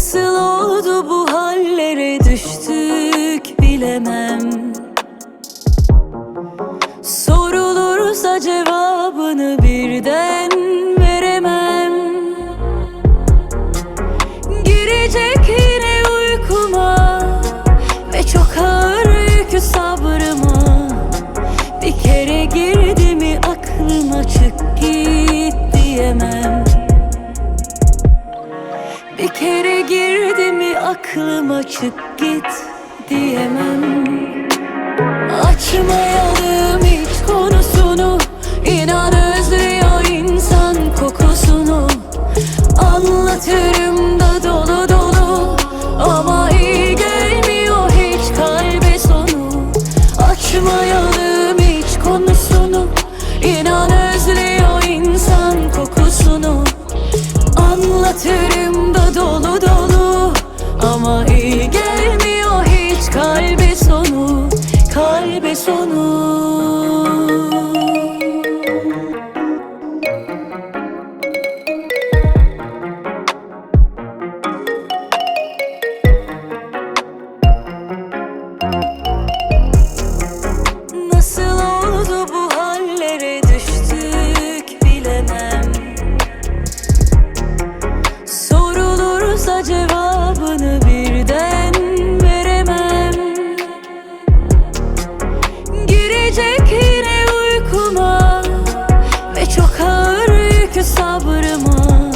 Nasıl oldu bu hallere düştük bilemem. Sorulursa cevabını kere girdi mi aklıma çık git diyemem. Açmayalım Ama iyi gelmiyor hiç. Kalbe sonu Kalbe sonu Ve çok ağır yükü sabrıma.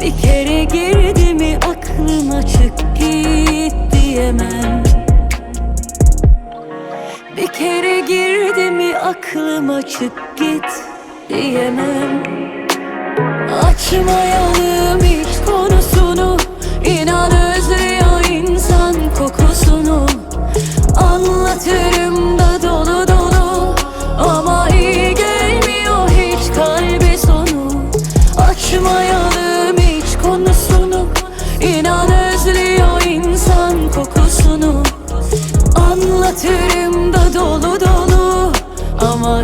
Bir kere girdi mi aklıma çık git diyemem. Bir kere girdi mi aklıma çık git diyemem. Açmayalım Anlatırım da dolu dolu. Ama